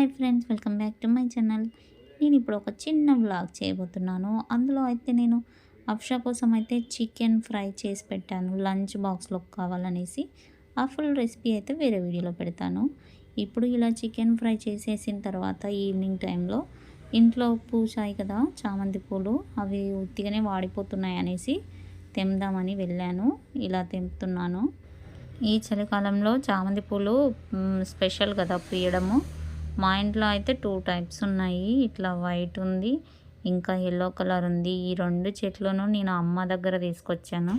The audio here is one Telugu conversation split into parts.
Hi friends welcome back to my channel. నేను ఇప్పుడు ఒక చిన్న వ్లాగ్ చేయబోతున్నాను. అందులో అయితే నేను అఫ్షా కోసం అయితే చికెన్ ఫ్రై చేసి పెట్టాను. లంచ్ బాక్స్లో కావాలనేసి ఆ ఫుల్ రెసిపీ అయితే వేరే వీడియోలో పెడతాను. ఇప్పుడు ఇలా చికెన్ ఫ్రై చేసేసిన తర్వాత ఈవినింగ్ టైంలో ఇంట్లో పూసాయి కదా చామంతి పూలు అవి ఉత్తిగానే వాడిపోతున్నాయి అనేసి తెందామని వెళ్ళాను. ఇలా తెంపుతున్నాను. ఈ చలికాలంలో చామంతి పూలు స్పెషల్ కదా పూయడము. మా ఇంట్లో అయితే టూ టైప్స్ ఉన్నాయి. ఇట్లా వైట్ ఉంది ఇంకా ఎల్లో కలర్ ఉంది. ఈ రెండు చెట్లను నేను అమ్మ దగ్గర తీసుకొచ్చాను.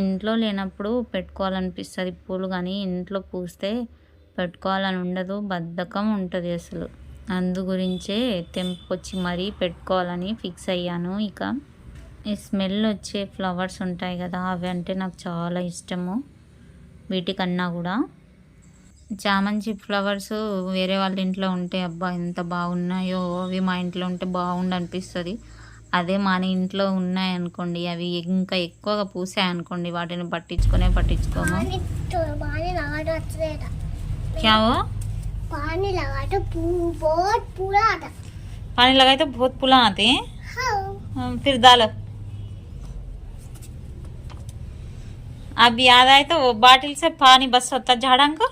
ఇంట్లో లేనప్పుడు పెట్టుకోవాలనిపిస్తుంది పూలు కానీ ఇంట్లో పూస్తే పెట్టుకోవాలని ఉండదు బద్ధకం ఉంటుంది అసలు. అందు గురించే తెంపుకొచ్చి మరీ పెట్టుకోవాలని ఫిక్స్ అయ్యాను. ఇక ఈ స్మెల్ వచ్చే ఫ్లవర్స్ ఉంటాయి కదా అవి అంటే నాకు చాలా ఇష్టము. వీటికన్నా కూడా చామంతి ఫ్లవర్స్ వేరే వాళ్ళ ఇంట్లో ఉంటే అబ్బా ఎంత బాగున్నాయో అవి మా ఇంట్లో ఉంటే బాగుండు అనిపిస్తుంది అదే మన ఇంట్లో ఉన్నాయనుకోండి అవి ఇంకా ఎక్కువగా పూసాయి అనుకోండి వాటిని పట్టించుకునే పట్టించుకోము पानी तो पानी लगाते अच्छे था क्या हुआ पानी लगाते पू- बहुत पूरा आता पानी लगाए तो बहुत पुला आते हैं हाँ हाँ, फिर डालो अब याद आए तो वो बाटिल से पानी बस होता झाड़ा को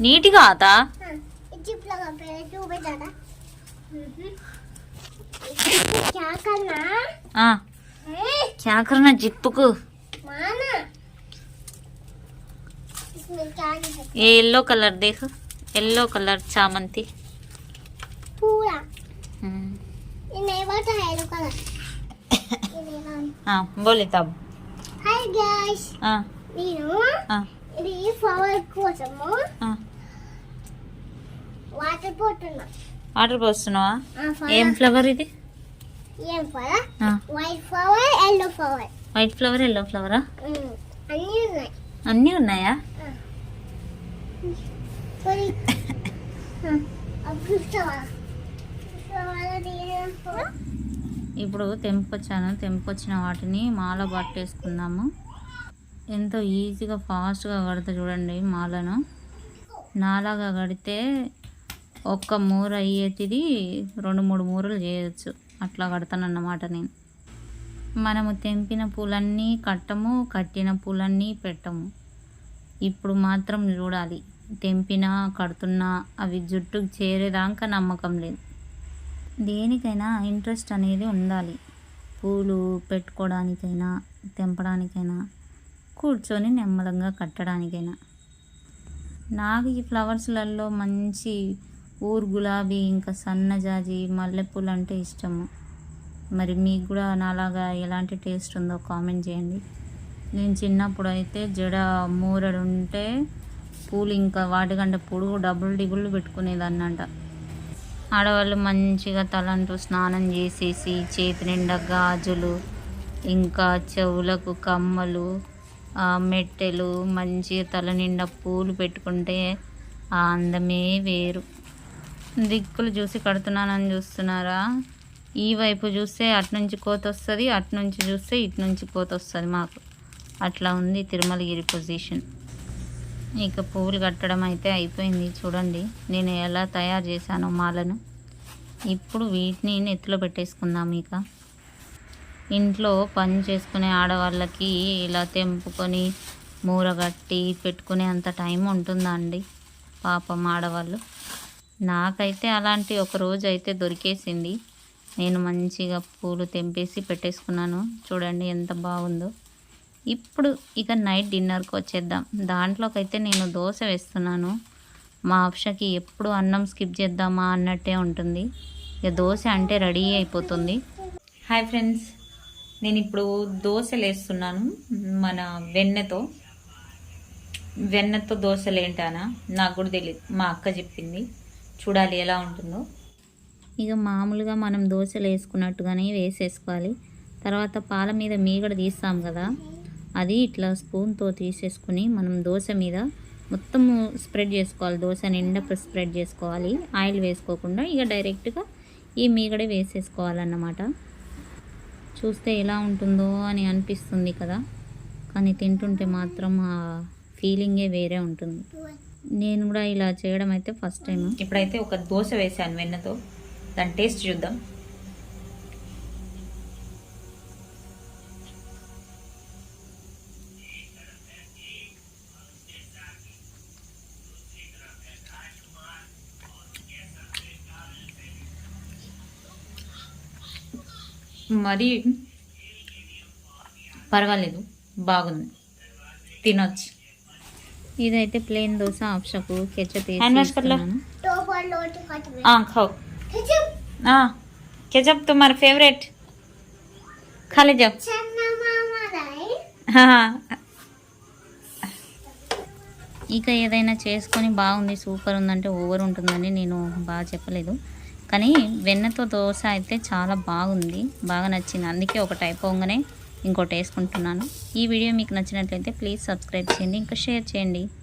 నీటిగా ఆతా చాకరణ జిప్పుకు ఏ ఎల్లో కలర్ దేహ? ఎల్లో కలర్ చామంతి. పూల బోలే తాబు హాయ్ గైస్ నేను ఇది ఫ్లవర్ వాటర్ వాటర్ పోస్తున్నావా ఏం ఫ్లవర్ ఇది ఏం flower white flower yellow flower white flower yellow ఫ్లవరా అన్నీ ఉన్నాయి అన్నీ ఉన్నాయా ఇప్పుడు తెంపుకొచ్చాను. తెంపుకొచ్చిన వాటిని మాల పట్టేసుకుందాము. ఎంతో ఈజీగా ఫాస్ట్గా కడతా చూడండి మాలను. నాలాగా కడితే ఒక్క మూర అయ్యేటిది రెండు మూడు మూరలు చేయొచ్చు. అట్లా కడతానన్నమాట నేను. మనము తెంపిన పూలన్నీ కట్టము కట్టిన పూలన్నీ పెట్టము. ఇప్పుడు మాత్రం చూడాలి. తెంపినా కడుతున్నా అవి జుట్టుకు చేరేదాకా నమ్మకం లేదు. దేనికైనా ఇంట్రెస్ట్ అనేది ఉండాలి. పూలు పెట్టుకోవడానికైనా తెంపడానికైనా కూర్చొని నెమ్మలంగా కట్టడానికైనా. నాకు ఈ ఫ్లవర్స్లలో మంచి ఊరు గులాబీ ఇంకా సన్నజాజి మల్లెపూలు అంటే ఇష్టము. మరి మీకు కూడా నాలాగా ఎలాంటి టేస్ట్ ఉందో కామెంట్ చేయండి. నేను చిన్నప్పుడు అయితే జడ మూరడు ఉంటే పూలు ఇంకా వాటికంటే పొడుగు డబుల్ డిగుళ్ళు పెట్టుకునేదాన్నంట. ఆడవాళ్ళు మంచిగా తలంటూ స్నానం చేసేసి చేతి నిండా గాజులు ఇంకా చెవులకు కమ్మలు మెట్టెలు మంచిగా తల నిండా పూలు పెట్టుకుంటే ఆ అందమే వేరు. దిక్కులు చూసి కడుతున్నానని చూస్తున్నారా? ఈ వైపు చూస్తే అటు నుంచి కోత వస్తుంది అటు నుంచి చూస్తే ఇటు నుంచి కోత వస్తుంది మాకు. అట్లా ఉంది తిరుమలగిరి పొజిషన్. ఇక పువ్వులు కట్టడం అయితే అయిపోయింది చూడండి. నేను ఎలా తయారు చేశానో మాలను. ఇప్పుడు వీటిని నెత్తిలో పెట్టేసుకుందాం ఇక. ఇంట్లో పని చేసుకునే ఆడవాళ్ళకి ఇలా తెంపుకొని మూరగట్టి పెట్టుకునే అంత టైం ఉంటుందా అండి పాపం ఆడవాళ్ళు. నాకైతే అలాంటి ఒక రోజు అయితే దొరికేసింది. నేను మంచిగా పూలు తెంపేసి పెట్టేసుకున్నాను. చూడండి ఎంత బాగుందో. ఇప్పుడు ఇక నైట్ డిన్నర్కి వచ్చేద్దాం. దాంట్లోకైతే నేను దోశ వేస్తున్నాను. మా అప్షకి ఎప్పుడు అన్నం స్కిప్ చేద్దామా అన్నట్టే ఉంటుంది. ఇక దోశ అంటే రెడీ అయిపోతుంది. హాయ్ ఫ్రెండ్స్ నేను ఇప్పుడు దోశలు వేస్తున్నాను మన వెన్నెతో. వెన్నతో దోశలు ఏంటానా నాకు కూడా తెలియదు మా అక్క చెప్పింది. చూడాలి ఎలా ఉంటుందో. ఇక మామూలుగా మనం దోశలు వేసుకున్నట్టుగానే వేసేసుకోవాలి. తర్వాత పాల మీద మీగడ తీస్తాం కదా. అది ఇట్లా స్పూన్తో తీసేసుకుని మనం దోశ మీద మొత్తము స్ప్రెడ్ చేసుకోవాలి. దోశ నిండా స్ప్రెడ్ చేసుకోవాలి. ఆయిల్ వేసుకోకుండా ఇక డైరెక్ట్గా ఈ మీగడే వేసేసుకోవాలన్నమాట. చూస్తే ఎలా ఉంటుందో అని అనిపిస్తుంది కదా. కానీ తింటుంటే మాత్రం ఆ ఫీలింగే వేరే ఉంటుంది. నేను కూడా ఇలా చేయడం అయితే ఫస్ట్ టైం ఇప్పుడైతే ఒక దోశ వేసాను వెన్నతో. దాని టేస్ట్ చూద్దాం. మరీ పర్వాలేదు బాగుంది. తినొచ్చు. ఇదైతే plain dosa ఆప్షకు ketchup hand wash ketchup favourite? ఖాళీ జబ్. ఇక ఏదైనా చేసుకొని బాగుంది సూపర్ ఉందంటే ఓవర్ ఉంటుందని నేను బాగా చెప్పలేదు. కానీ వెన్నతో దోశ అయితే చాలా బాగుంది. బాగా నచ్చింది. అందుకే ఒకటి అయిపోగానే ఇంకోటి వేసుకుంటున్నాను. ఈ వీడియో మీకు నచ్చినట్లయితే ప్లీజ్ సబ్స్క్రైబ్ చేయండి. ఇంకా షేర్ చేయండి.